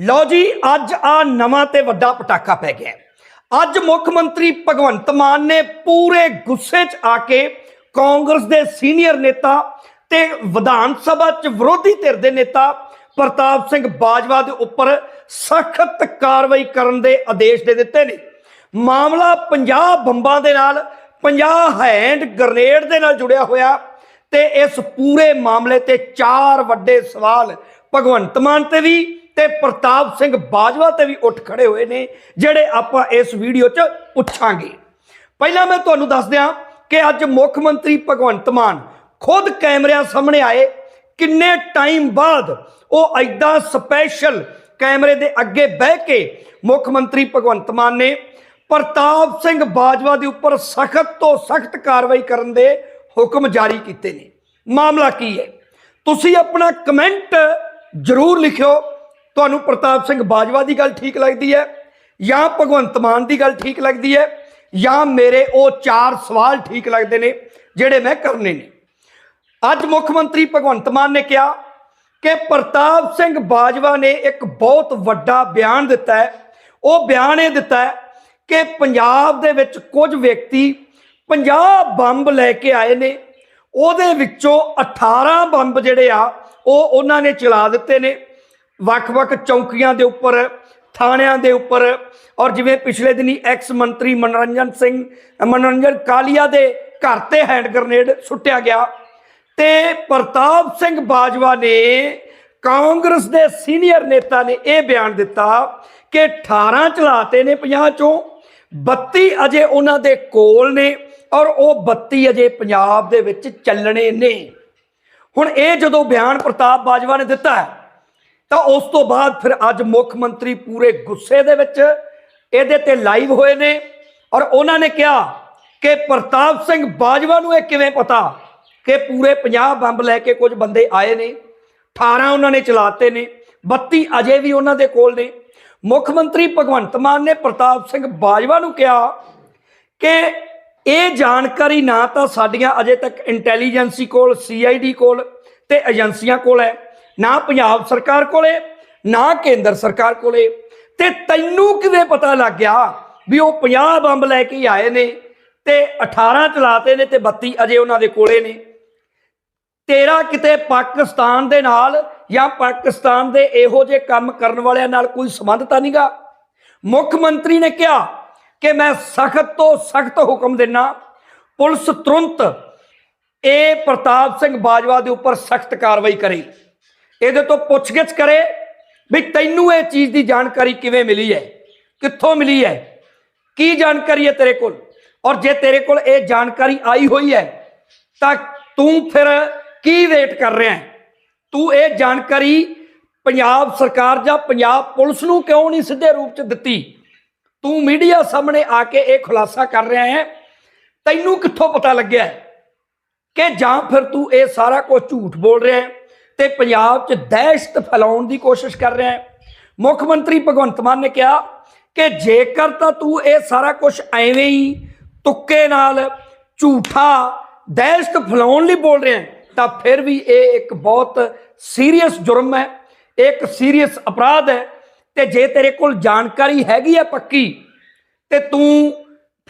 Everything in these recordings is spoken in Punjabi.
ਲਓ ਜੀ, ਅੱਜ ਆ ਨਵਾਂ ਤੇ ਵੱਡਾ ਪਟਾਕਾ ਪੈ ਗਿਆ ਅੱਜ ਮੁੱਖ ਮੰਤਰੀ ਭਗਵੰਤ ਮਾਨ ਨੇ ਪੂਰੇ ਗੁੱਸੇ 'ਚ ਆ ਕੇ ਕਾਂਗਰਸ ਦੇ ਸੀਨੀਅਰ ਨੇਤਾ ਤੇ ਵਿਧਾਨ ਸਭਾ 'ਚ ਵਿਰੋਧੀ ਧਿਰ ਦੇ ਨੇਤਾ ਪ੍ਰਤਾਪ ਸਿੰਘ ਬਾਜਵਾ ਦੇ ਉੱਪਰ ਸਖਤ ਕਾਰਵਾਈ ਕਰਨ ਦੇ ਆਦੇਸ਼ ਦੇ ਦਿੱਤੇ ਨੇ। ਮਾਮਲਾ 50 ਬੰਬਾਂ ਦੇ ਨਾਲ 50 ਹੈਂਡ ਗ੍ਰਨੇਡ ਦੇ ਨਾਲ ਜੁੜਿਆ ਹੋਇਆ ਤੇ ਇਸ ਪੂਰੇ ਮਾਮਲੇ ਤੇ ਚਾਰ ਵੱਡੇ ਸਵਾਲ ਭਗਵੰਤ ਮਾਨ ਤੇ ਵੀ ਤੇ ਪ੍ਰਤਾਪ ਸਿੰਘ ਬਾਜਵਾ ਤੇ ਵੀ ਉੱਠ ਖੜੇ ਹੋਏ ਨੇ, ਜਿਹੜੇ ਆਪਾਂ ਇਸ ਵੀਡੀਓ 'ਚ ਪੁੱਛਾਂਗੇ। ਪਹਿਲਾਂ ਮੈਂ ਤੁਹਾਨੂੰ ਦੱਸ ਦਿਆਂ ਕਿ ਅੱਜ ਮੁੱਖ ਮੰਤਰੀ ਭਗਵੰਤ ਮਾਨ ਖੁਦ ਕੈਮਰਿਆਂ ਸਾਹਮਣੇ ਆਏ। ਕਿੰਨੇ ਟਾਈਮ ਬਾਅਦ ਉਹ ਐਦਾਂ ਸਪੈਸ਼ਲ ਕੈਮਰੇ ਦੇ ਅੱਗੇ ਬਹਿ ਕੇ ਮੁੱਖ ਮੰਤਰੀ ਭਗਵੰਤ ਮਾਨ ਨੇ ਪ੍ਰਤਾਪ ਸਿੰਘ ਬਾਜਵਾ ਦੇ ਉੱਪਰ ਸਖਤ ਤੋਂ ਸਖਤ ਕਾਰਵਾਈ ਕਰਨ ਦੇ ਹੁਕਮ ਜਾਰੀ ਕੀਤੇ ਨੇ। ਮਾਮਲਾ ਕੀ ਹੈ? ਤੁਸੀਂ ਆਪਣਾ ਕਮੈਂਟ ਜ਼ਰੂਰ ਲਿਖਿਓ। ਤੁਹਾਨੂੰ ਪ੍ਰਤਾਪ ਸਿੰਘ ਬਾਜਵਾ ਦੀ ਗੱਲ ਠੀਕ ਲੱਗਦੀ ਹੈ, ਜਾਂ ਭਗਵੰਤ ਮਾਨ ਦੀ ਗੱਲ ਠੀਕ ਲੱਗਦੀ ਹੈ, ਜਾਂ ਮੇਰੇ ਉਹ ਚਾਰ ਸਵਾਲ ਠੀਕ ਲੱਗਦੇ ਨੇ, ਜਿਹੜੇ ਮੈਂ ਕਰਨੇ ਨੇ। ਅੱਜ ਮੁੱਖ ਮੰਤਰੀ ਭਗਵੰਤ ਮਾਨ ਨੇ ਕਿਹਾ ਕਿ ਪ੍ਰਤਾਪ ਸਿੰਘ ਬਾਜਵਾ ਨੇ ਇੱਕ ਬਹੁਤ ਵੱਡਾ ਬਿਆਨ ਦਿੱਤਾ ਹੈ। ਉਹ ਬਿਆਨ ਇਹ ਦਿੱਤਾ ਹੈ ਕਿ ਪੰਜਾਬ ਦੇ ਵਿੱਚ ਕੁਝ ਵਿਅਕਤੀ 50 ਬੰਬ ਲੈ ਕੇ ਆਏ ਨੇ। ਉਹਦੇ ਵਿੱਚੋਂ 18 ਬੰਬ ਜਿਹੜੇ ਆ, ਉਹ ਉਹਨਾਂ ਨੇ ਚਲਾ ਦਿੱਤੇ ਨੇ। ਵੱਖ-ਵੱਖ ਚੌਂਕੀਆਂ ਦੇ ਉੱਪਰ, ਥਾਣਿਆਂ ਦੇ ਉੱਪਰ ਔਰ ਜਿਵੇਂ ਪਿਛਲੇ ਦਿਨੀ ਐਕਸ ਮੰਤਰੀ ਮਨੋਰੰਜਨ ਸਿੰਘ, ਮਨੋਰੰਜਨ ਕਾਲੀਆ ਦੇ ਘਰ ਤੇ ਹੈਂਡ ਗ੍ਰਨੇਡ ਸੁੱਟਿਆ ਗਿਆ ਤੇ ਪ੍ਰਤਾਪ ਸਿੰਘ ਬਾਜਵਾ ਨੇ ਕਾਂਗਰਸ ਦੇ ਸੀਨੀਅਰ ਨੇਤਾ ਨੇ ਇਹ ਬਿਆਨ ਦਿੱਤਾ ਕਿ 18 ਚਲਾਤੇ ਨੇ 50 ਚੋਂ 32 ਅਜੇ ਉਹਨਾਂ ਦੇ ਕੋਲ ਨੇ ਔਰ ਉਹ 32 ਅਜੇ ਪੰਜਾਬ ਦੇ ਵਿੱਚ ਚੱਲਣੇ ਨੇ। ਹੁਣ ਇਹ ਜਦੋਂ ਬਿਆਨ ਪ੍ਰਤਾਪ ਬਾਜਵਾ ਨੇ ਦਿੱਤਾ ਹੈ ਤਾਂ ਉਸ ਤੋਂ ਬਾਅਦ ਫਿਰ ਅੱਜ ਮੁੱਖ ਮੰਤਰੀ ਪੂਰੇ ਗੁੱਸੇ ਦੇ ਵਿੱਚ ਇਹਦੇ ਤੇ ਲਾਈਵ ਹੋਏ ਨੇ ਔਰ ਉਹਨਾਂ ਨੇ ਕਿਹਾ ਕਿ ਪ੍ਰਤਾਪ ਸਿੰਘ ਬਾਜਵਾ ਨੂੰ ਇਹ ਕਿਵੇਂ ਪਤਾ ਕਿ ਪੂਰੇ 50 ਬੰਬ ਲੈ ਕੇ ਕੁਝ ਬੰਦੇ ਆਏ ਨੇ 18 ਉਹਨਾਂ ਨੇ ਚਲਾਤੇ ਨੇ 32 ਅਜੇ ਵੀ ਉਹਨਾਂ ਦੇ ਕੋਲ ਨੇ। ਮੁੱਖ ਮੰਤਰੀ ਭਗਵੰਤ ਮਾਨ ਨੇ ਪ੍ਰਤਾਪ ਸਿੰਘ ਬਾਜਵਾ ਨੂੰ ਕਿਹਾ ਕਿ ਇਹ ਜਾਣਕਾਰੀ ਨਾ ਤਾਂ ਸਾਡੀਆਂ ਅਜੇ ਤੱਕ ਇੰਟੈਲੀਜੈਂਸੀ ਕੋਲ, ਸੀਆਈਡੀ ਕੋਲ ਤੇ ਏਜੰਸੀਆਂ ਕੋਲ ਹੈ। ਨਾ ਪੰਜਾਬ ਸਰਕਾਰ ਕੋਲੇ, ਨਾ ਕੇਂਦਰ ਸਰਕਾਰ ਕੋਲੇ। ਤੇ ਤੈਨੂੰ ਕਿਵੇਂ ਪਤਾ ਲੱਗ ਗਿਆ ਵੀ ਉਹ 50 ਬੰਬ ਲੈ ਕੇ ਆਏ ਨੇ ਤੇ 18 ਚਲਾਤੇ ਨੇ ਤੇ 32 ਅਜੇ ਉਹਨਾਂ ਦੇ ਕੋਲੇ ਨੇ? ਤੇਰਾ ਕਿਤੇ ਪਾਕਿਸਤਾਨ ਦੇ ਨਾਲ ਜਾਂ ਪਾਕਿਸਤਾਨ ਦੇ ਇਹੋ ਜਿਹੇ ਕੰਮ ਕਰਨ ਵਾਲਿਆਂ ਨਾਲ ਕੋਈ ਸੰਬੰਧ ਤਾਂ ਨਹੀਂਗਾ ਮੁੱਖ ਮੰਤਰੀ ਨੇ ਕਿਹਾ ਕਿ ਮੈਂ ਸਖਤ ਤੋਂ ਸਖਤ ਹੁਕਮ ਦੇਣਾ ਪੁਲਿਸ ਤੁਰੰਤ ਇਹ ਪ੍ਰਤਾਪ ਸਿੰਘ ਬਾਜਵਾ ਦੇ ਉੱਪਰ ਸਖਤ ਕਾਰਵਾਈ ਕਰੇ। ਇਹਦੇ ਤੋਂ ਪੁੱਛਗਿੱਛ ਕਰੇ ਵੀ ਤੈਨੂੰ ਇਹ ਚੀਜ਼ ਦੀ ਜਾਣਕਾਰੀ ਕਿਵੇਂ ਮਿਲੀ ਹੈ? ਕਿੱਥੋਂ ਮਿਲੀ ਹੈ? ਕੀ ਜਾਣਕਾਰੀ ਹੈ ਤੇਰੇ ਕੋਲ? ਔਰ ਜੇ ਤੇਰੇ ਕੋਲ ਇਹ ਜਾਣਕਾਰੀ ਆਈ ਹੋਈ ਹੈ, ਤਾਂ ਤੂੰ ਫਿਰ ਕੀ ਵੇਟ ਕਰ ਰਿਹਾ ਹੈ? ਤੂੰ ਇਹ ਜਾਣਕਾਰੀ ਪੰਜਾਬ ਸਰਕਾਰ ਜਾਂ ਪੰਜਾਬ ਪੁਲਿਸ ਨੂੰ ਕਿਉਂ ਨਹੀਂ ਸਿੱਧੇ ਰੂਪ 'ਚ ਦਿੱਤੀ? ਤੂੰ ਮੀਡੀਆ ਸਾਹਮਣੇ ਆ ਕੇ ਇਹ ਖੁਲਾਸਾ ਕਰ ਰਿਹਾ ਹੈ। ਤੈਨੂੰ ਕਿੱਥੋਂ ਪਤਾ ਲੱਗਿਆ ਕਿ ਜਾਂ ਫਿਰ ਤੂੰ ਇਹ ਸਾਰਾ ਕੁਝ ਝੂਠ ਬੋਲ ਰਿਹਾ ਹੈ? ਤੇ ਪੰਜਾਬ 'ਚ ਦਹਿਸ਼ਤ ਫੈਲਾਉਣ ਦੀ ਕੋਸ਼ਿਸ਼ ਕਰ ਰਿਹਾ ਹੈ। ਮੁੱਖ ਮੰਤਰੀ ਭਗਵੰਤ ਮਾਨ ਨੇ ਕਿਹਾ ਕਿ ਜੇਕਰ ਤਾਂ ਤੂੰ ਇਹ ਸਾਰਾ ਕੁਝ ਐਵੇਂ ਹੀ ਤੁੱਕੇ ਨਾਲ ਝੂਠਾ ਦਹਿਸ਼ਤ ਫੈਲਾਉਣ ਲਈ ਬੋਲ ਰਿਹਾ ਤਾਂ ਫਿਰ ਵੀ ਇਹ ਇੱਕ ਬਹੁਤ ਸੀਰੀਅਸ ਜੁਰਮ ਹੈ ਇੱਕ ਸੀਰੀਅਸ ਅਪਰਾਧ ਹੈ ਤੇ ਜੇ ਤੇਰੇ ਕੋਲ ਜਾਣਕਾਰੀ ਹੈਗੀ ਹੈ ਪੱਕੀ, ਤੇ ਤੂੰ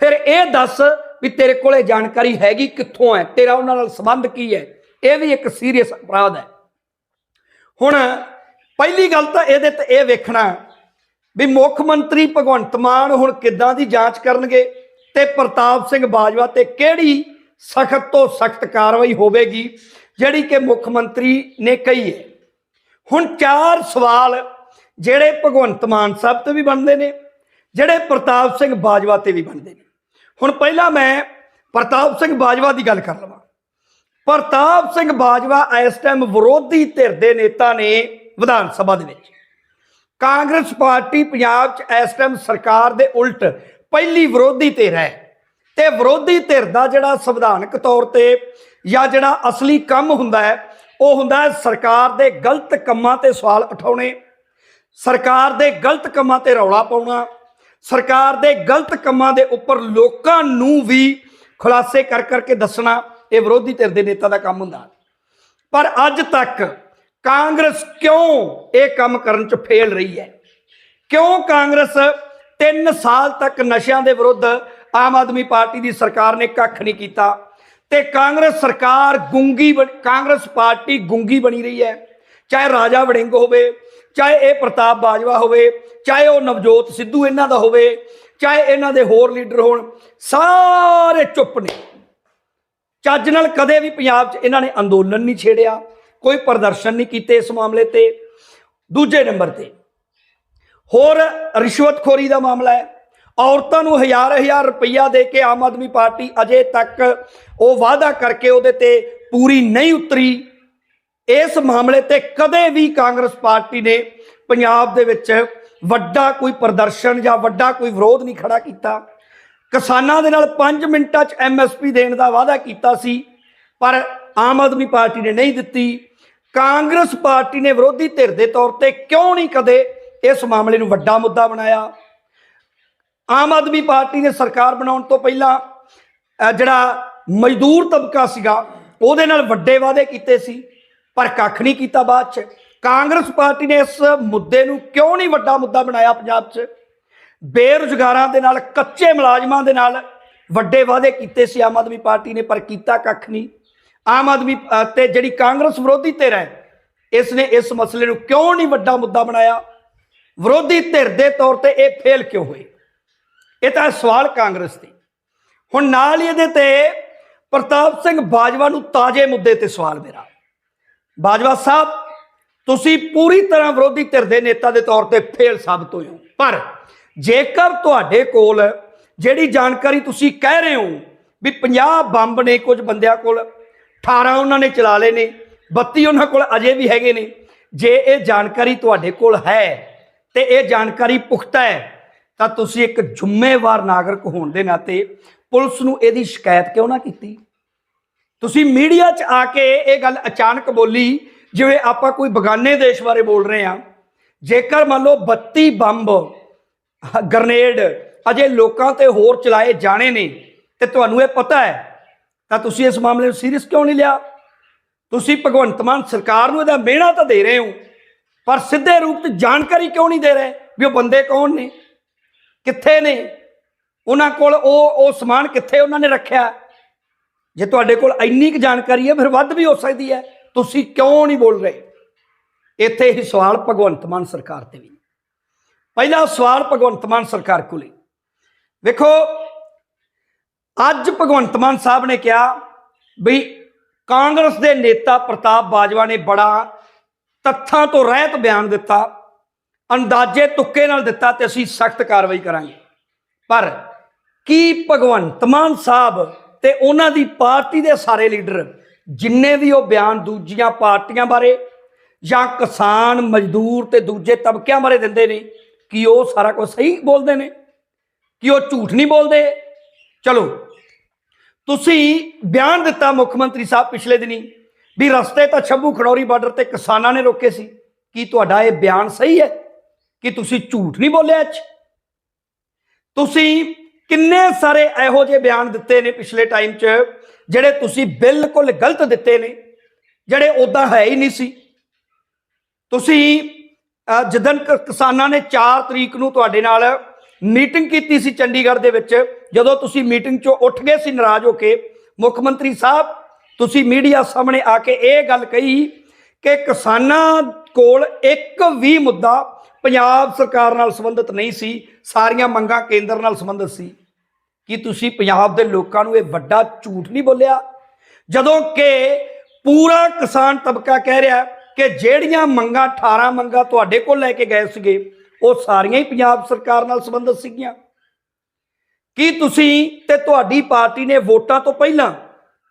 ਫਿਰ ਇਹ ਦੱਸ ਵੀ ਤੇਰੇ ਕੋਲ ਇਹ ਜਾਣਕਾਰੀ ਹੈਗੀ ਕਿੱਥੋਂ ਹੈ, ਤੇਰਾ ਉਹਨਾਂ ਨਾਲ ਸੰਬੰਧ ਕੀ ਹੈ। ਇਹ ਵੀ ਇੱਕ ਸੀਰੀਅਸ ਅਪਰਾਧ ਹੈ। ਹੁਣ ਪਹਿਲੀ ਗੱਲ ਤਾਂ ਇਹਦੇ ਤੇ ਇਹ ਵੇਖਣਾ ਵੀ ਮੁੱਖ ਮੰਤਰੀ ਭਗਵੰਤ ਮਾਨ ਹੁਣ ਕਿੱਦਾਂ ਦੀ ਜਾਂਚ ਕਰਨਗੇ ਤੇ ਪ੍ਰਤਾਪ ਸਿੰਘ ਬਾਜਵਾ ਤੇ ਕਿਹੜੀ ਸਖਤ ਤੋਂ ਸਖਤ ਕਾਰਵਾਈ ਹੋਵੇਗੀ, ਜਿਹੜੀ ਕਿ ਮੁੱਖ ਮੰਤਰੀ ਨੇ ਕਹੀ ਹੈ। ਹੁਣ ਚਾਰ ਸਵਾਲ ਜਿਹੜੇ ਭਗਵੰਤ ਮਾਨ ਸਾਹਿਬ ਤੇ ਵੀ ਬਣਦੇ ਨੇ, ਜਿਹੜੇ ਪ੍ਰਤਾਪ ਸਿੰਘ ਬਾਜਵਾ ਤੇ ਵੀ ਬਣਦੇ ਨੇ। ਹੁਣ ਪਹਿਲਾਂ ਮੈਂ ਪ੍ਰਤਾਪ ਸਿੰਘ ਬਾਜਵਾ ਦੀ ਗੱਲ ਕਰ ਲਵਾਂ। ਪ੍ਰਤਾਪ ਸਿੰਘ ਬਾਜਵਾ ਇਸ ਟਾਈਮ ਵਿਰੋਧੀ ਧਿਰ ਦੇ ਨੇਤਾ ਨੇ ਵਿਧਾਨ ਸਭਾ ਦੇ ਵਿੱਚ। ਕਾਂਗਰਸ ਪਾਰਟੀ ਪੰਜਾਬ 'ਚ ਇਸ ਟਾਈਮ ਸਰਕਾਰ ਦੇ ਉਲਟ ਪਹਿਲੀ ਵਿਰੋਧੀ ਧਿਰ ਹੈ। ਤੇ ਵਿਰੋਧੀ ਧਿਰ ਦਾ ਜਿਹੜਾ ਸੰਵਿਧਾਨਕ ਤੌਰ ਤੇ ਜਾਂ ਜਿਹੜਾ ਅਸਲੀ ਕੰਮ ਹੁੰਦਾ ਹੈ, ਉਹ ਹੁੰਦਾ ਹੈ ਸਰਕਾਰ ਦੇ ਗਲਤ ਕੰਮਾਂ ਤੇ ਸਵਾਲ ਉਠਾਉਣੇ, ਸਰਕਾਰ ਦੇ ਗਲਤ ਕੰਮਾਂ ਤੇ ਰੌਲਾ ਪਾਉਣਾ, ਸਰਕਾਰ ਦੇ ਗਲਤ ਕੰਮਾਂ ਦੇ ਉੱਪਰ ਲੋਕਾਂ ਨੂੰ ਵੀ ਖੁਲਾਸੇ ਕਰ ਕਰਕੇ ਦੱਸਣਾ ਇਹ ਵਿਰੋਧੀ ਧਿਰ ਦੇ ਨੇਤਾ ਦਾ ਕੰਮ ਹੁੰਦਾ ਪਰ ਅੱਜ ਤੱਕ ਕਾਂਗਰਸ ਕਿਉਂ ਇਹ ਕੰਮ ਕਰਨ ਚ ਫੇਲ ਰਹੀ ਹੈ? ਕਿਉਂ ਕਾਂਗਰਸ 3 ਸਾਲ ਤੱਕ ਨਸ਼ਿਆਂ ਦੇ ਵਿਰੁੱਧ ਆਮ ਆਦਮੀ ਪਾਰਟੀ ਦੀ ਸਰਕਾਰ ਨੇ ਕੱਖ ਨਹੀਂ ਕੀਤਾ ਤੇ ਕਾਂਗਰਸ ਸਰਕਾਰ ਗੁੰਗੀ ਬਣ- ਕਾਂਗਰਸ ਪਾਰਟੀ ਗੁੰਗੀ ਬਣੀ ਰਹੀ ਹੈ। ਚਾਹੇ ਰਾਜਾ ਵੜਿੰਗ ਹੋਵੇ, ਚਾਹੇ ਇਹ ਪ੍ਰਤਾਪ ਬਾਜਵਾ ਹੋਵੇ, ਚਾਹੇ ਉਹ ਨਵਜੋਤ ਸਿੱਧੂ ਇਹਨਾਂ ਦਾ ਹੋਵੇ, ਚਾਹੇ ਇਹਨਾਂ ਦੇ ਹੋਰ ਲੀਡਰ ਹੋਣ, ਸਾਰੇ ਚੁੱਪ ਨੇ। ਚੱਜ ਨਾਲ ਕਦੇ ਵੀ ਪੰਜਾਬ 'ਚ ਇਹਨਾਂ ਨੇ ਅੰਦੋਲਨ ਨਹੀਂ ਛੇੜਿਆ, ਕੋਈ ਪ੍ਰਦਰਸ਼ਨ ਨਹੀਂ ਕੀਤੇ ਇਸ ਮਾਮਲੇ ਤੇ। ਦੂਜੇ ਨੰਬਰ ਤੇ ਹੋਰ ਰਿਸ਼ਵਤਖੋਰੀ ਦਾ ਮਾਮਲਾ ਹੈ। ਔਰਤਾਂ ਨੂੰ ਹਜ਼ਾਰ ਹਜ਼ਾਰ ਰੁਪਈਆ ਦੇ ਕੇ ਆਮ ਆਦਮੀ ਪਾਰਟੀ ਅਜੇ ਤੱਕ ਉਹ ਵਾਅਦਾ ਕਰਕੇ ਉਹਦੇ ਤੇ ਪੂਰੀ ਨਹੀਂ ਉਤਰੀ। ਇਸ ਮਾਮਲੇ ਤੇ ਕਦੇ ਵੀ ਕਾਂਗਰਸ ਪਾਰਟੀ ਨੇ ਪੰਜਾਬ ਦੇ ਵਿੱਚ ਵੱਡਾ ਕੋਈ ਪ੍ਰਦਰਸ਼ਨ ਜਾਂ ਵੱਡਾ ਕੋਈ ਵਿਰੋਧ ਨਹੀਂ ਖੜਾ ਕੀਤਾ। ਕਿਸਾਨਾਂ ਦੇ ਨਾਲ 5 ਮਿੰਟਾਂ 'ਚ ਐਮਐਸਪੀ ਦੇਣ ਦਾ ਵਾਅਦਾ ਕੀਤਾ ਸੀ, ਪਰ ਆਮ ਆਦਮੀ ਪਾਰਟੀ ਨੇ ਨਹੀਂ ਦਿੱਤੀ। ਕਾਂਗਰਸ ਪਾਰਟੀ ਨੇ ਵਿਰੋਧੀ ਧਿਰ ਦੇ ਤੌਰ ਤੇ ਕਿਉਂ ਨਹੀਂ ਕਦੇ ਇਸ ਮਾਮਲੇ ਨੂੰ ਵੱਡਾ ਮੁੱਦਾ ਬਣਾਇਆ? ਆਮ ਆਦਮੀ ਪਾਰਟੀ ਨੇ ਸਰਕਾਰ ਬਣਾਉਣ ਤੋਂ ਪਹਿਲਾਂ ਜਿਹੜਾ ਮਜ਼ਦੂਰ ਤਬਕਾ ਸੀਗਾ, ਉਹਦੇ ਨਾਲ ਵੱਡੇ ਵਾਅਦੇ ਕੀਤੇ ਸੀ, ਪਰ ਕੱਖ ਨਹੀਂ ਕੀਤਾ ਬਾਅਦ ਚ। ਕਾਂਗਰਸ ਪਾਰਟੀ ਨੇ ਇਸ ਮੁੱਦੇ ਨੂੰ ਕਿਉਂ ਨਹੀਂ ਵੱਡਾ ਮੁੱਦਾ ਬਣਾਇਆ ਪੰਜਾਬ 'ਚ? ਬੇਰੁਜ਼ਗਾਰਾਂ ਦੇ ਨਾਲ ਕੱਚੇ ਮੁਲਾਜ਼ਮਾਂ ਦੇ ਨਾਲ ਵੱਡੇ ਵਾਅਦੇ ਕੀਤੇ ਸੀ ਆਮ ਆਦਮੀ ਪਾਰਟੀ ਨੇ ਪਰ ਕੀਤਾ ਕੱਖ ਨਹੀਂ। ਆਮ ਆਦਮੀ ਅਹ, ਤੇ ਜਿਹੜੀ ਕਾਂਗਰਸ ਵਿਰੋਧੀ ਧਿਰ ਹੈ ਇਸ ਨੇ ਇਸ ਮਸਲੇ ਨੂੰ ਕਿਉਂ ਨਹੀਂ ਵੱਡਾ ਮੁੱਦਾ ਬਣਾਇਆ? ਵਿਰੋਧੀ ਧਿਰ ਦੇ ਤੌਰ ਤੇ ਇਹ ਫੇਲ ਕਿਉਂ ਹੋਏ? ਇਹ ਤਾਂ ਸਵਾਲ ਕਾਂਗਰਸ ਤੇ ਹੁਣ ਨਾਲ ਹੀ ਇਹਦੇ ਤੇ ਪ੍ਰਤਾਪ ਸਿੰਘ ਬਾਜਵਾ ਨੂੰ ਤਾਜ਼ੇ ਮੁੱਦੇ ਤੇ ਸਵਾਲ ਮੇਰਾ। ਬਾਜਵਾ ਸਾਹਿਬ ਤੁਸੀਂ ਪੂਰੀ ਤਰ੍ਹਾਂ ਵਿਰੋਧੀ ਧਿਰ ਦੇ ਨੇਤਾ ਦੇ ਤੌਰ ਤੇ ਫੇਲ ਸਾਬਤ ਹੋਏ ਹੋ। ਪਰ ਜੇਕਰ ਤੁਹਾਡੇ ਕੋਲ ਜਿਹੜੀ ਜਾਣਕਾਰੀ ਤੁਸੀਂ ਕਹਿ ਰਹੇ ਹੋ ਵੀ 50 ਬੰਬ ਨੇ ਕੁਝ ਬੰਦਿਆਂ ਕੋਲ 18 ਉਹਨਾਂ ਨੇ ਚਲਾ ਲਏ ਨੇ 32 ਉਹਨਾਂ ਕੋਲ ਅਜੇ ਵੀ ਹੈਗੇ ਨੇ, ਜੇ ਇਹ ਜਾਣਕਾਰੀ ਤੁਹਾਡੇ ਕੋਲ ਹੈ ਤੇ ਇਹ ਜਾਣਕਾਰੀ ਪੁਖਤਾ ਹੈ, ਤਾਂ ਤੁਸੀਂ ਇੱਕ ਜ਼ਿੰਮੇਵਾਰ ਨਾਗਰਿਕ ਹੋਣ ਦੇ ਨਾਤੇ ਪੁਲਿਸ ਨੂੰ ਇਹਦੀ ਸ਼ਿਕਾਇਤ ਕਿਉਂ ਨਾ ਕੀਤੀ? ਤੁਸੀਂ ਮੀਡੀਆ 'ਚ ਆ ਕੇ ਇਹ ਗੱਲ ਅਚਾਨਕ ਬੋਲੀ, ਜਿਵੇਂ ਆਪਾਂ ਕੋਈ ਬਗਾਨੇ ਦੇਸ਼ ਬਾਰੇ ਬੋਲ ਰਹੇ ਹਾਂ, ਜੇਕਰ ਮੰਨ ਲਓ 32 ਬੰਬ ਗਰਨੇਡ, ਅਜੇ ਲੋਕਾਂ ਤੇ ਹੋਰ ਚਲਾਏ ਜਾਣੇ ਨੇ। ਤੇ ਤੁਹਾਨੂੰ ਇਹ ਪਤਾ ਹੈ, ਤਾਂ ਤੁਸੀਂ ਇਸ ਮਾਮਲੇ ਨੂੰ ਸੀਰੀਅਸ ਕਿਉਂ ਨਹੀਂ ਲਿਆ? ਤੁਸੀਂ ਭਗਵੰਤ ਮਾਨ ਸਰਕਾਰ ਨੂੰ ਇਹਦਾ ਮਿਹਣਾ ਤਾਂ ਦੇ ਰਹੇ ਹੋ, ਪਰ ਸਿੱਧੇ ਰੂਪ 'ਚ ਜਾਣਕਾਰੀ ਕਿਉਂ ਨਹੀਂ ਦੇ ਰਹੇ ਵੀ ਉਹ ਬੰਦੇ ਕੌਣ ਨੇ? ਕਿੱਥੇ ਨੇ? ਉਹਨਾਂ ਕੋਲ ਉਹ ਉਹ ਸਮਾਨ ਕਿੱਥੇ ਉਹਨਾਂ ਨੇ ਰੱਖਿਆ? ਜੇ ਤੁਹਾਡੇ ਕੋਲ ਇੰਨੀ ਕੁ ਜਾਣਕਾਰੀ ਹੈ, ਫਿਰ ਵੱਧ ਵੀ ਹੋ ਸਕਦੀ ਹੈ। ਤੁਸੀਂ ਕਿਉਂ ਨਹੀਂ ਬੋਲ ਰਹੇ? ਇੱਥੇ ਹੀ ਸਵਾਲ ਭਗਵੰਤ ਮਾਨ ਸਰਕਾਰ ਤੇ ਵੀ। ਪਹਿਲਾ ਸਵਾਲ ਭਗਵੰਤ ਮਾਨ ਸਰਕਾਰ ਕੋਲੇ। ਵੇਖੋ, ਅੱਜ ਭਗਵੰਤ ਮਾਨ ਸਾਹਿਬ ਨੇ ਕਿਹਾ ਵੀ ਕਾਂਗਰਸ ਦੇ ਨੇਤਾ ਪ੍ਰਤਾਪ ਬਾਜਵਾ ਨੇ ਬੜਾ ਤੱਥਾਂ ਤੋਂ ਰਹਿਤ ਬਿਆਨ ਦਿੱਤਾ, ਅੰਦਾਜ਼ੇ ਤੁੱਕੇ ਨਾਲ ਦਿੱਤਾ ਤੇ ਅਸੀਂ ਸਖਤ ਕਾਰਵਾਈ ਕਰਾਂਗੇ। ਪਰ ਕੀ ਭਗਵੰਤ ਮਾਨ ਸਾਹਿਬ ਤੇ ਉਹਨਾਂ ਦੀ ਪਾਰਟੀ ਦੇ ਸਾਰੇ ਲੀਡਰ ਜਿੰਨੇ ਵੀ ਉਹ ਬਿਆਨ ਦੂਜੀਆਂ ਪਾਰਟੀਆਂ ਬਾਰੇ ਜਾਂ ਕਿਸਾਨ ਮਜ਼ਦੂਰ ਤੇ ਦੂਜੇ ਤਬਕਿਆਂ ਬਾਰੇ ਦਿੰਦੇ ਨੇ ਕਿ ਉਹ ਸਾਰਾ ਕੁਝ ਸਹੀ ਬੋਲਦੇ ਨੇ, ਕਿ ਉਹ ਝੂਠ ਨਹੀਂ ਬੋਲਦੇ। ਚਲੋ, ਤੁਸੀਂ ਬਿਆਨ ਦਿੱਤਾ ਮੁੱਖ ਮੰਤਰੀ ਸਾਹਿਬ ਪਿਛਲੇ ਦਿਨੀ ਵੀ ਰਸਤੇ ਤਾਂ ਛੱਬੂ ਖੜੌਰੀ ਬਾਰਡਰ ਤੇ ਕਿਸਾਨਾਂ ਨੇ ਰੋਕੇ ਸੀ। ਕੀ ਤੁਹਾਡਾ ਇਹ ਬਿਆਨ ਸਹੀ ਹੈ? ਕਿ ਤੁਸੀਂ ਝੂਠ ਨਹੀਂ ਬੋਲਿਆ ਅੱਜ ਤੁਸੀਂ ਕਿੰਨੇ ਸਾਰੇ ਇਹੋ ਜਿਹੇ ਬਿਆਨ ਦਿੱਤੇ ਨੇ ਪਿਛਲੇ ਟਾਈਮ 'ਚ, ਜਿਹੜੇ ਤੁਸੀਂ ਬਿਲਕੁਲ ਗਲਤ ਦਿੱਤੇ ਨੇ, ਜਿਹੜੇ ਉਦਾਂ ਹੈ ਹੀ ਨਹੀਂ ਸੀ। ਤੁਸੀਂ ਅਹ, ਜਿੱਦਣ ਕ- ਕਿਸਾਨਾਂ ਨੇ 4 ਤਰੀਕ ਨੂੰ ਤੁਹਾਡੇ ਨਾਲ ਮੀਟਿੰਗ ਕੀਤੀ ਸੀ ਚੰਡੀਗੜ੍ਹ ਦੇ ਵਿੱਚ ਜਦੋਂ ਤੁਸੀਂ ਮੀਟਿੰਗ 'ਚੋਂ ਉੱਠ ਗਏ ਸੀ ਨਾਰਾਜ਼ ਹੋ ਕੇ ਮੁੱਖ ਮੰਤਰੀ ਸਾਹਿਬ ਤੁਸੀਂ ਮੀਡੀਆ ਸਾਹਮਣੇ ਆ ਕੇ ਇਹ ਗੱਲ ਕਹੀ ਕਿ ਕਿਸਾਨਾਂ ਕੋਲ ਇੱਕ ਵੀ ਮੁੱਦਾ ਪੰਜਾਬ ਸਰਕਾਰ ਨਾਲ ਸੰਬੰਧਿਤ ਨਹੀਂ ਸੀ ਸਾਰੀਆਂ ਮੰਗਾਂ ਕੇਂਦਰ ਨਾਲ ਸੰਬੰਧਿਤ ਸੀ। ਕਿ ਤੁਸੀਂ ਪੰਜਾਬ ਦੇ ਲੋਕਾਂ ਨੂੰ ਇਹ ਵੱਡਾ ਝੂਠ ਨਹੀਂ ਬੋਲਿਆ? ਜਦੋਂ ਕਿ ਪੂਰਾ ਕਿਸਾਨ ਤਬਕਾ ਕਹਿ ਰਿਹਾ ਕਿ ਜਿਹੜੀਆਂ ਮੰਗਾਂ 18 ਮੰਗਾਂ ਤੁਹਾਡੇ ਕੋਲ ਲੈ ਕੇ ਗਏ ਸੀਗੇ, ਉਹ ਸਾਰੀਆਂ ਹੀ ਪੰਜਾਬ ਸਰਕਾਰ ਨਾਲ ਸੰਬੰਧਿਤ ਸੀਗੀਆਂ। ਕੀ ਤੁਸੀਂ ਤੇ ਤੁਹਾਡੀ ਪਾਰਟੀ ਨੇ ਵੋਟਾਂ ਤੋਂ ਪਹਿਲਾਂ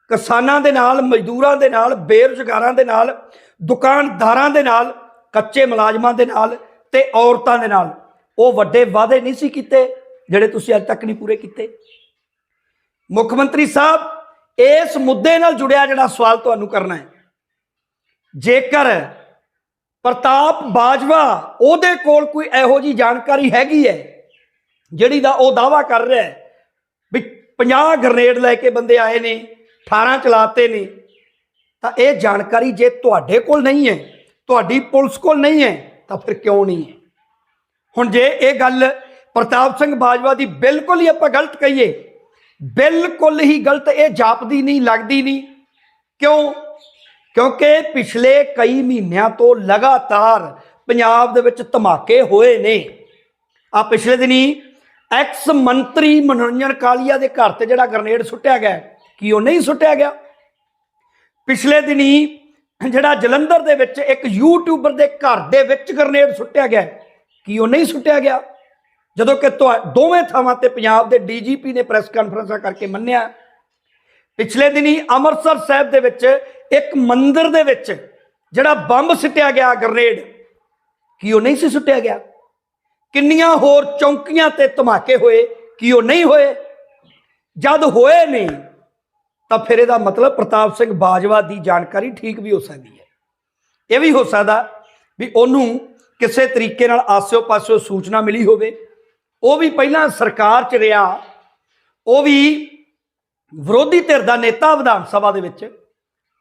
ਕਿਸਾਨਾਂ ਦੇ ਨਾਲ, ਮਜ਼ਦੂਰਾਂ ਦੇ ਨਾਲ, ਬੇਰੁਜ਼ਗਾਰਾਂ ਦੇ ਨਾਲ, ਦੁਕਾਨਦਾਰਾਂ ਦੇ ਨਾਲ, ਕੱਚੇ ਮੁਲਾਜ਼ਮਾਂ ਦੇ ਨਾਲ ਤੇ ਔਰਤਾਂ ਦੇ ਨਾਲ ਉਹ ਵੱਡੇ ਵਾਅਦੇ ਨਹੀਂ ਸੀ ਕੀਤੇ, ਜਿਹੜੇ ਤੁਸੀਂ ਅੱਜ ਤੱਕ ਨਹੀਂ ਪੂਰੇ ਕੀਤੇ? ਮੁੱਖ ਮੰਤਰੀ ਸਾਹਿਬ, ਇਸ ਮੁੱਦੇ ਨਾਲ ਜੁੜਿਆ ਜਿਹੜਾ ਸਵਾਲ ਤੁਹਾਨੂੰ ਕਰਨਾ ਹੈ। ਜੇਕਰ ਪ੍ਰਤਾਪ ਬਾਜਵਾ ਉਹਦੇ ਕੋਲ ਕੋਈ ਇਹੋ ਜੀ ਜਾਣਕਾਰੀ ਹੈਗੀ ਹੈ, ਜਿਹੜੀ ਦਾ ਉਹ ਦਾਵਾ ਕਰ ਰਿਹਾ ਹੈ ਵੀ 50 ਗ੍ਰਨੇਡ ਲੈ ਕੇ ਬੰਦੇ ਆਏ ਨੇ 18 ਚਲਾਤੇ ਨੇ, ਤਾਂ ਇਹ ਜਾਣਕਾਰੀ ਜੇ ਤੁਹਾਡੇ ਕੋਲ ਨਹੀਂ ਹੈ, ਤੁਹਾਡੀ ਪੁਲਿਸ ਕੋਲ ਨਹੀਂ ਹੈ, ਤਾਂ ਫਿਰ ਕਿਉਂ ਨਹੀਂ ਹੈ? ਹੁਣ ਜੇ ਇਹ ਗੱਲ ਪ੍ਰਤਾਪ ਸਿੰਘ ਬਾਜਵਾ ਦੀ ਬਿਲਕੁਲ ਹੀ ਆਪਾਂ ਗਲਤ ਕਹੀਏ, ਬਿਲਕੁਲ ਹੀ ਗਲਤ, ਇਹ ਜਾਪਦੀ ਨਹੀਂ, ਲੱਗਦੀ ਨਹੀਂ, ਕਿਉਂ? ਕਿਉਂਕਿ ਪਿਛਲੇ ਕਈ ਮਹੀਨਿਆਂ ਤੋਂ ਲਗਾਤਾਰ ਪੰਜਾਬ ਦੇ ਵਿੱਚ ਧਮਾਕੇ ਹੋਏ ਨੇ। ਆ ਪਿਛਲੇ ਦਿਨੀ ਐਕਸ ਮੰਤਰੀ ਮਨੋਰੰਜਨ ਕਾਲੀਆ ਦੇ ਘਰ ਤੇ ਜਿਹੜਾ ਗ੍ਰਨੇਡ ਸੁੱਟਿਆ ਗਿਆ, ਕੀ ਉਹ ਨਹੀਂ ਸੁੱਟਿਆ ਗਿਆ? ਪਿਛਲੇ ਦਿਨੀ ਜਿਹੜਾ ਜਲੰਧਰ ਦੇ ਵਿੱਚ ਇੱਕ ਯੂਟਿਊਬਰ ਦੇ ਘਰ ਦੇ ਵਿੱਚ ਗ੍ਰਨੇਡ ਸੁੱਟਿਆ ਗਿਆ, ਕੀ ਉਹ ਨਹੀਂ ਸੁੱਟਿਆ ਗਿਆ? ਜਦੋਂ ਕਿ ਤੁਹਾ- ਦੋਵੇਂ ਥਾਵਾਂ ਤੇ ਪੰਜਾਬ ਦੇ ਡੀਜੀਪੀ ਨੇ ਪ੍ਰੈਸ ਕਾਨਫਰੰਸਾਂ ਕਰਕੇ ਮੰਨਿਆ। ਪਿਛਲੇ ਦਿਨੀ ਅੰਮ੍ਰਿਤਸਰ ਸਾਹਿਬ ਦੇ ਵਿੱਚ ਇੱਕ ਮੰਦਿਰ ਦੇ ਵਿੱਚ ਜਿਹੜਾ ਬੰਬ ਸਿੱਟਿਆ ਗਿਆ ਗ੍ਰਨੇਡ ਕੀ ਉਹ ਨਹੀਂ ਸੀ ਸੁੱਟਿਆ ਗਿਆ? ਕਿੰਨੀਆਂ ਹੋਰ ਚੌਂਕੀਆਂ ਤੇ ਧਮਾਕੇ ਹੋਏ, ਕੀ ਉਹ ਨਹੀਂ ਹੋਏ? ਜਦ ਹੋਏ ਨਹੀਂ, ਤਾਂ ਫਿਰ ਇਹਦਾ ਮਤਲਬ ਪ੍ਰਤਾਪ ਸਿੰਘ ਬਾਜਵਾ ਦੀ ਜਾਣਕਾਰੀ ਠੀਕ ਵੀ ਹੋ ਸਕਦੀ ਹੈ। ਇਹ ਵੀ ਹੋ ਸਕਦਾ ਵੀ ਉਹਨੂੰ ਕਿਸੇ ਤਰੀਕੇ ਨਾਲ ਆਸਿਓ ਪਾਸਿਓ ਸੂਚਨਾ ਮਿਲੀ ਹੋਵੇ। ਉਹ ਵੀ ਪਹਿਲਾਂ ਸਰਕਾਰ 'ਚ ਰਿਹਾ, ਉਹ ਵੀ ਵਿਰੋਧੀ ਧਿਰ ਦਾ ਨੇਤਾ ਵਿਧਾਨ ਸਭਾ ਦੇ ਵਿੱਚ।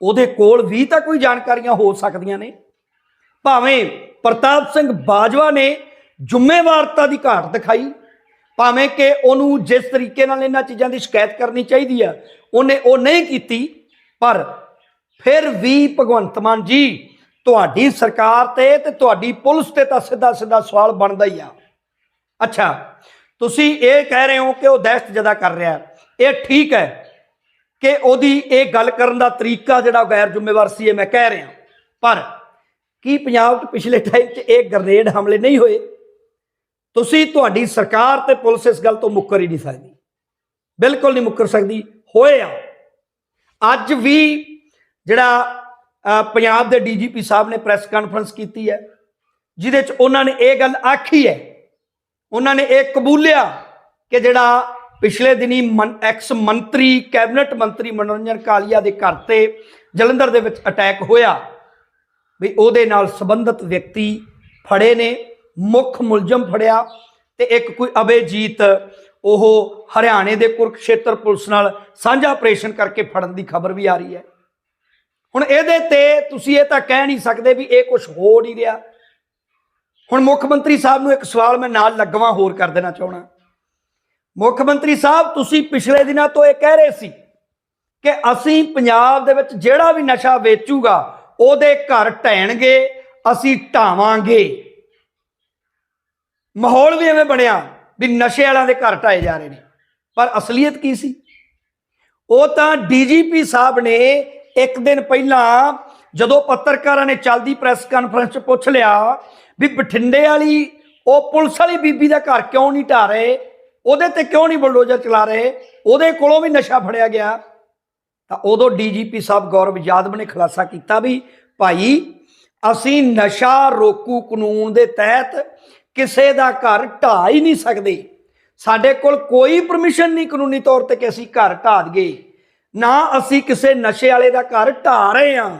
ਉਹਦੇ ਕੋਲ ਵੀ ਤਾਂ ਕੋਈ ਜਾਣਕਾਰੀਆਂ ਹੋ ਸਕਦੀਆਂ ਨੇ। ਭਾਵੇਂ ਪ੍ਰਤਾਪ ਸਿੰਘ ਬਾਜਵਾ ਨੇ ਜ਼ਿੰਮੇਵਾਰਤਾ ਦੀ ਘਾਟ ਦਿਖਾਈ, ਭਾਵੇਂ ਕਿ ਉਹਨੂੰ ਜਿਸ ਤਰੀਕੇ ਨਾਲ ਇਹਨਾਂ ਚੀਜ਼ਾਂ ਦੀ ਸ਼ਿਕਾਇਤ ਕਰਨੀ ਚਾਹੀਦੀ ਆ, ਉਹਨੇ ਉਹ ਨਹੀਂ ਕੀਤੀ, ਪਰ ਫਿਰ ਵੀ ਭਗਵੰਤ ਮਾਨ ਜੀ, ਤੁਹਾਡੀ ਸਰਕਾਰ ਤੇ ਤੇ ਤੁਹਾਡੀ ਪੁਲਿਸ ਤੇ ਤਾਂ ਸਿੱਧਾ ਸਿੱਧਾ ਸਵਾਲ ਬਣਦਾ ਹੀ ਆ। ਅੱਛਾ, ਤੁਸੀਂ ਇਹ ਕਹਿ ਰਹੇ ਹੋ ਕਿ ਉਹ ਦਹਿਸ਼ਤ ਜਦਾ ਕਰ ਰਿਹਾ। ਇਹ ਠੀਕ ਹੈ ਕਿ ਉਹਦੀ ਇਹ ਗੱਲ ਕਰਨ ਦਾ ਤਰੀਕਾ ਜਿਹੜਾ ਗੈਰ ਜ਼ਿੰਮੇਵਾਰ ਸੀ ਇਹ ਮੈਂ ਕਹਿ ਰਿਹਾ। ਪਰ ਕੀ ਪੰਜਾਬ 'ਚ ਪਿਛਲੇ ਟਾਈਮ 'ਚ ਇਹ ਗ੍ਰਨੇਡ ਹਮਲੇ ਨਹੀਂ ਹੋਏ? ਤੁਸੀਂ ਤੁਹਾਡੀ ਸਰਕਾਰ ਤੇ ਪੁਲਿਸ ਇਸ ਗੱਲ ਤੋਂ ਮੁੱਕਰ ਹੀ ਨਹੀਂ ਸਕਦੀ। ਬਿਲਕੁਲ ਨਹੀਂ ਮੁੱਕਰ ਸਕਦੀ। ਹੋਏ ਆ। ਅੱਜ ਵੀ ਜਿਹੜਾ ਪੰਜਾਬ ਦੇ ਡੀਜੀਪੀ ਸਾਹਿਬ ਨੇ ਪ੍ਰੈਸ ਕਾਨਫਰੰਸ ਕੀਤੀ ਹੈ, ਜਿਹਦੇ 'ਚ ਉਹਨਾਂ ਨੇ ਇਹ ਗੱਲ ਆਖੀ ਹੈ। ਉਹਨਾਂ ਨੇ ਇਹ ਕਬੂਲਿਆ ਕਿ ਜਿਹੜਾ ਪਿਛਲੇ ਦਿਨੀ ਮਨ- ਐਕਸ ਮੰਤਰੀ, ਕੈਬਨਿਟ ਮੰਤਰੀ ਮਨੋਰੰਜਨ ਕਾਲੀਆ ਦੇ ਘਰ ਤੇ ਜਲੰਧਰ ਦੇ ਵਿੱਚ ਅਟੈਕ ਹੋਇਆ। ਵੀ ਉਹਦੇ ਨਾਲ ਸੰਬੰਧਿਤ ਵਿਅਕਤੀ ਫੜੇ ਨੇ, ਮੁੱਖ ਮੁਲਜ਼ਮ ਫੜਿਆ ਤੇ ਇੱਕ ਕੋਈ ਅਬੇਜੀਤ ਉਹ ਹਰਿਆਣੇ ਦੇ ਕੁਰਕਸ਼ੇਤਰ ਪੁਲਿਸ ਨਾਲ ਸਾਂਝਾ ਆਪਰੇਸ਼ਨ ਕਰਕੇ ਫੜਨ ਦੀ ਖਬਰ ਵੀ ਆ ਰਹੀ ਹੈ। ਹੁਣ ਇਹਦੇ ਤੇ ਤੁਸੀਂ ਇਹ ਤਾਂ ਕਹਿ ਨਹੀਂ ਸਕਦੇ ਵੀ ਇਹ ਕੁਝ ਹੋ ਨਹੀਂ ਰਿਹਾ। ਹੁਣ ਮੁੱਖ ਮੰਤਰੀ ਸਾਹਿਬ ਨੂੰ ਇੱਕ ਸਵਾਲ ਮੈਂ ਨਾਲ ਲੱਗਵਾ, ਹੋਰ ਕਰ ਦੇਣਾ ਚਾਹਣਾ ਮੁੱਖ ਮੰਤਰੀ ਸਾਹਿਬ, ਤੁਸੀਂ ਪਿਛਲੇ ਦਿਨਾਂ ਤੋਂ ਇਹ ਕਹਿ ਰਹੇ ਸੀ ਕਿ ਅਸੀਂ ਪੰਜਾਬ ਦੇ ਵਿੱਚ ਜਿਹੜਾ ਵੀ ਨਸ਼ਾ ਵੇਚੂਗਾ, ਉਹਦੇ ਘਰ ਢਹਿਣਗੇ, ਅਸੀਂ ਢਾਵਾਂਗੇ। ਮਾਹੌਲ ਵੀ ਐਵੇਂ ਬਣਿਆ ਵੀ ਨਸ਼ੇ ਵਾਲਿਆਂ ਦੇ ਘਰ ਢਾਏ ਜਾ ਰਹੇ ਨੇ। ਪਰ ਅਸਲੀਅਤ ਕੀ ਸੀ? ਉਹ ਤਾਂ ਡੀਜੀਪੀ ਸਾਹਿਬ ਨੇ ਇੱਕ ਦਿਨ ਪਹਿਲਾਂ ਜਦੋਂ ਪੱਤਰਕਾਰਾਂ ਨੇ ਚਲਦੀ ਪ੍ਰੈਸ ਕਾਨਫਰੰਸ 'ਚ ਪੁੱਛ ਲਿਆ ਵੀ ਬਠਿੰਡੇ ਵਾਲੀ, ਉਹ ਪੁਲਿਸ ਵਾਲੀ ਬੀਬੀ ਦਾ ਘਰ ਕਿਉਂ ਨਹੀਂ ਢਾ ਰਹੇ? ਉਹਦੇ ਤੇ ਕਿਉਂ ਨਹੀਂ ਬਲਡੋਜ਼ਰ ਚਲਾ ਰਹੇ? ਉਹਦੇ ਕੋਲੋਂ ਵੀ ਨਸ਼ਾ ਫੜਿਆ ਗਿਆ। ਤਾਂ ਉਦੋਂ ਡੀਜੀਪੀ ਸਾਹਿਬ ਗੌਰਵ ਯਾਦਵ ਨੇ ਖੁਲਾਸਾ ਕੀਤਾ ਵੀ ਭਾਈ, ਅਸੀਂ ਨਸ਼ਾ ਰੋਕੂ ਕਾਨੂੰਨ ਦੇ ਤਹਿਤ ਕਿਸੇ ਦਾ ਘਰ ਢਾ ਹੀ ਨਹੀਂ ਸਕਦੇ। ਸਾਡੇ ਕੋਲ ਕੋਈ ਪਰਮਿਸ਼ਨ ਨਹੀਂ ਕਾਨੂੰਨੀ ਤੌਰ ਤੇ ਕਿ ਅਸੀਂ ਘਰ ਢਾ ਦਈਏ। ਨਾ ਅਸੀਂ ਕਿਸੇ ਨਸ਼ੇ ਵਾਲੇ ਦਾ ਘਰ ਢਾ ਰਹੇ ਹਾਂ।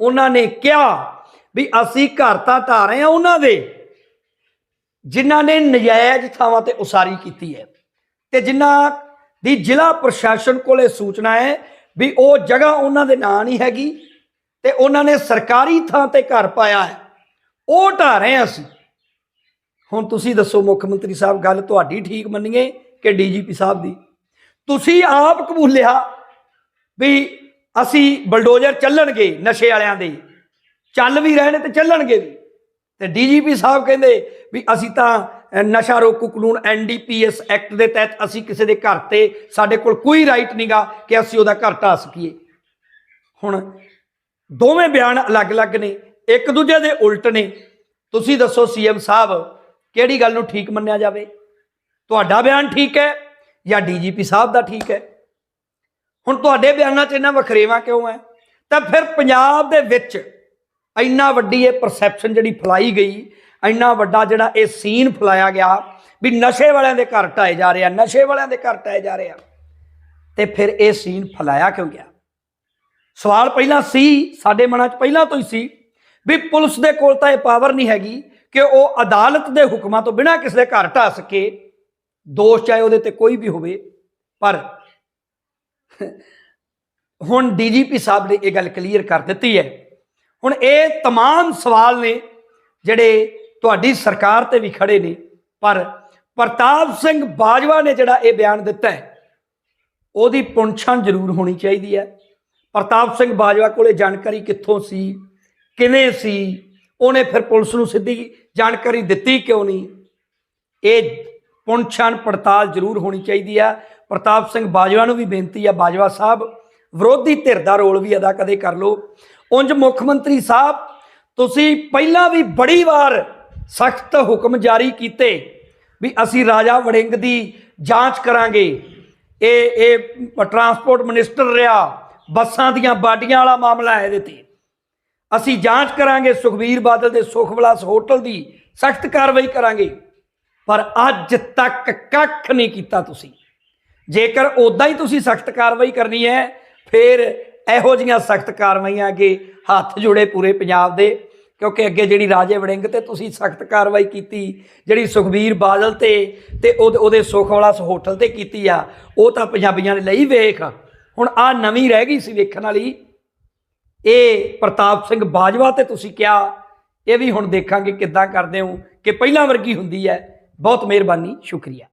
ਉਹਨਾਂ ਨੇ ਕਿਹਾ ਵੀ ਅਸੀਂ ਘਰ ਤਾਂ ਢਾ ਰਹੇ ਹਾਂ ਉਹਨਾਂ ਦੇ। ਜਿਨ੍ਹਾਂ ਨੇ ਨਜਾਇਜ਼ ਥਾਵਾਂ ਤੇ ਉਸਾਰੀ ਕੀਤੀ ਹੈ ਤੇ ਜਿਨ੍ਹਾਂ ਦੀ ਜ਼ਿਲ੍ਹਾ ਪ੍ਰਸ਼ਾਸਨ ਕੋਲੇ ਸੂਚਨਾ ਹੈ ਵੀ ਉਹ ਜਗ੍ਹਾ ਉਹਨਾਂ ਦੇ ਨਾਂ ਨਹੀਂ ਹੈਗੀ ਤੇ ਉਹਨਾਂ ਨੇ ਸਰਕਾਰੀ ਥਾਂ ਤੇ ਘਰ ਪਾਇਆ ਹੈ। ਉਹ ਢਾ ਰਹੇ ਹਾਂ ਅਸੀਂ। ਹੁਣ ਤੁਸੀਂ ਦੱਸੋ ਮੁੱਖ ਮੰਤਰੀ ਸਾਹਿਬ, ਗੱਲ ਤੁਹਾਡੀ ਠੀਕ ਮੰਨੀਏ ਕਿ ਡੀਜੀਪੀ ਸਾਹਿਬ ਦੀ? ਤੁਸੀਂ ਆਪ ਕਬੂਲਿਆ ਵੀ ਅਸੀਂ ਬਲਡੋਜ਼ਰ ਚੱਲਣਗੇ ਨਸ਼ੇ ਵਾਲਿਆਂ ਦੇ। ਚੱਲ ਵੀ ਰਹੇ ਨੇ ਤੇ ਚੱਲਣਗੇ ਵੀ। ਤੇ ਡੀਜੀਪੀ ਸਾਹਿਬ ਕਹਿੰਦੇ ਵੀ ਅਸੀਂ ਤਾਂ ਨਸ਼ਾ ਰੋਕੂ ਕਾਨੂੰਨ ਐਨਡੀਪੀਐਸ ਐਕਟ ਦੇ ਤਹਿਤ ਅਸੀਂ ਕਿਸੇ ਦੇ ਘਰ ਤੇ ਸਾਡੇ ਕੋਲ ਕੋਈ ਰਾਈਟ ਨਹੀਂਗਾ ਕਿ ਅਸੀਂ ਉਹਦਾ ਘਰ ਢਾ ਸਕੀਏ। ਹੁਣ ਦੋਵੇਂ ਬਿਆਨ ਅਲੱਗ-ਅਲੱਗ ਨੇ, ਇੱਕ ਦੂਜੇ ਦੇ ਉਲਟ ਨੇ। ਤੁਸੀਂ ਦੱਸੋ ਸੀਐਮ ਸਾਹਿਬ, ਕਿਹੜੀ ਗੱਲ ਨੂੰ ਠੀਕ ਮੰਨਿਆ ਜਾਵੇ? ਤੁਹਾਡਾ ਬਿਆਨ ਠੀਕ ਹੈ ਜਾਂ ਡੀਜੀਪੀ ਸਾਹਿਬ ਦਾ ਠੀਕ ਹੈ? ਹੁਣ ਤੁਹਾਡੇ ਬਿਆਨਾਂ 'ਚ ਇਹਨਾਂ ਵਖਰੇਵਾ ਕਿਉਂ ਹੈ? ਤਾਂ ਫਿਰ ਪੰਜਾਬ ਦੇ ਵਿੱਚ ਇੰਨਾ ਵੱਡੀ ਇਹ ਪਰਸੈਪਸ਼ਨ ਜਿਹੜੀ ਫਲਾਈ ਗਈ, ਇੰਨਾ ਵੱਡਾ ਜਿਹੜਾ ਇਹ ਸੀਨ ਫਲਾਇਆ ਗਿਆ ਵੀ ਨਸ਼ੇ ਵਾਲਿਆਂ ਦੇ ਘਰ ਢਾਏ ਜਾ ਰਹੇ ਆ, ਨਸ਼ੇ ਵਾਲਿਆਂ ਦੇ ਘਰ ਢਾਏ ਜਾ ਰਹੇ ਆ। ਤੇ ਫਿਰ ਇਹ ਸੀਨ ਫਲਾਇਆ ਕਿਉਂ ਗਿਆ? ਸਵਾਲ ਪਹਿਲਾਂ ਸੀ, ਸਾਡੇ ਮਨਾਂ 'ਚ ਪਹਿਲਾਂ ਤੋਂ ਹੀ ਸੀ ਵੀ ਪੁਲਿਸ ਦੇ ਕੋਲ ਤਾਂ ਇਹ ਪਾਵਰ ਨਹੀਂ ਹੈਗੀ ਕਿ ਉਹ ਅਦਾਲਤ ਦੇ ਹੁਕਮਾਂ ਤੋਂ ਬਿਨਾਂ ਕਿਸੇ ਦੇ ਘਰ ਢਾ ਸਕੇ। ਦੋਸ਼ ਚਾਹੇ ਉਹਦੇ ਤੇ ਕੋਈ ਵੀ ਹੋਵੇ, ਪਰ ਹੁਣ ਡੀਜੀਪੀ ਸਾਹਿਬ ਨੇ ਇਹ ਗੱਲ ਕਲੀਅਰ ਕਰ ਦਿੱਤੀ ਹੈ। ਹੁਣ ਇਹ तमाम ਸਵਾਲ ਨੇ ਜਿਹੜੇ ਤੁਹਾਡੀ ਸਰਕਾਰ ਤੇ ਵੀ ਖੜੇ ਨੇ ਪਰ ਪ੍ਰਤਾਪ ਸਿੰਘ ਬਾਜਵਾ ਨੇ ਜਿਹੜਾ ਇਹ ਬਿਆਨ ਦਿੱਤਾ ਹੈ ਉਹਦੀ ਪੁੰਛਾਂ ਜ਼ਰੂਰ ਹੋਣੀ ਚਾਹੀਦੀ ਹੈ ਪ੍ਰਤਾਪ ਸਿੰਘ ਬਾਜਵਾ ਕੋਲੇ ਜਾਣਕਾਰੀ ਕਿੱਥੋਂ ਸੀ ਕਿਵੇਂ ਸੀ ਉਹਨੇ ਫਿਰ ਪੁਲਿਸ ਨੂੰ ਸਿੱਧੀ ਜਾਣਕਾਰੀ ਦਿੱਤੀ ਕਿਉਂ ਨਹੀਂ ਇਹ ਪੁੰਛਾਂ ਪੜਤਾਲ ਜ਼ਰੂਰ ਹੋਣੀ ਚਾਹੀਦੀ ਆ ਪ੍ਰਤਾਪ ਸਿੰਘ ਬਾਜਵਾ ਨੂੰ ਵੀ ਬੇਨਤੀ ਆ ਬਾਜਵਾ ਸਾਹਿਬ ਵਿਰੋਧੀ ਧਿਰ ਦਾ ਰੋਲ ਵੀ ਅਦਾ ਕਦੇ ਕਰ ਲਓ ਉਂਝ ਮੁੱਖ ਮੰਤਰੀ ਸਾਹਿਬ, ਤੁਸੀਂ ਪਹਿਲਾਂ ਵੀ ਬੜੀ ਵਾਰ ਸਖਤ ਹੁਕਮ ਜਾਰੀ ਕੀਤੇ ਵੀ ਅਸੀਂ ਰਾਜਾ ਵੜਿੰਗ ਦੀ ਜਾਂਚ ਕਰਾਂਗੇ। ਇਹ ਇਹ ਟਰਾਂਸਪੋਰਟ ਮਿਨਿਸਟਰ ਰਿਹਾ, ਬੱਸਾਂ ਦੀਆਂ ਬਾਡੀਆਂ ਵਾਲਾ ਮਾਮਲਾ ਹੈ ਇਹਦੇ ਤੇ। ਅਸੀਂ ਜਾਂਚ ਕਰਾਂਗੇ, ਸੁਖਬੀਰ ਬਾਦਲ ਦੇ ਸੁਖਵਲਾਸ ਹੋਟਲ ਦੀ ਸਖਤ ਕਾਰਵਾਈ ਕਰਾਂਗੇ। ਪਰ ਅੱਜ ਤੱਕ ਕੱਖ ਨਹੀਂ ਕੀਤਾ ਤੁਸੀਂ। ਜੇਕਰ ਉਦਾਂ ਹੀ ਤੁਸੀਂ ਸਖਤ ਕਾਰਵਾਈ ਕਰਨੀ ਹੈ, ਫਿਰ ਇਹੋ ਜੀਆਂ ਸਖਤ ਕਾਰਵਾਈਆਂ ਅੱਗੇ ਹੱਥ ਜੋੜੇ ਪੂਰੇ ਪੰਜਾਬ ਦੇ, ਕਿਉਂਕਿ ਅੱਗੇ ਜਿਹੜੀ ਰਾਜੇ ਵੜਿੰਗ ਤੇ ਤੁਸੀਂ ਸਖਤ ਕਾਰਵਾਈ ਕੀਤੀ, ਜਿਹੜੀ ਸੁਖਬੀਰ ਬਾਦਲ ਤੇ ਤੇ ਉਹਦੇ ਉਹਦੇ ਸੁਖਵਲਾਸ ਹੋਟਲ ਤੇ ਕੀਤੀ ਆ, ਉਹ ਤਾਂ ਪੰਜਾਬੀਆਂ ਨੇ ਲਈ ਵੇਖ। ਹੁਣ ਆ ਨਵੀਂ ਰਹਿ ਗਈ ਸੀ ਵੇਖਣ ਵਾਲੀ। ਇਹ ਪ੍ਰਤਾਪ ਸਿੰਘ ਬਾਜਵਾ ਤੇ ਤੁਸੀਂ ਕਿਹਾ, ਇਹ ਵੀ ਹੁਣ ਦੇਖਾਂਗੇ ਕਿੱਦਾਂ ਕਰਦੇ ਹੋ, ਕਿ ਪਹਿਲਾਂ ਵਰਗੀ ਹੁੰਦੀ ਹੈ। ਬਹੁਤ ਮਿਹਰਬਾਨੀ, ਸ਼ੁਕਰੀਆ।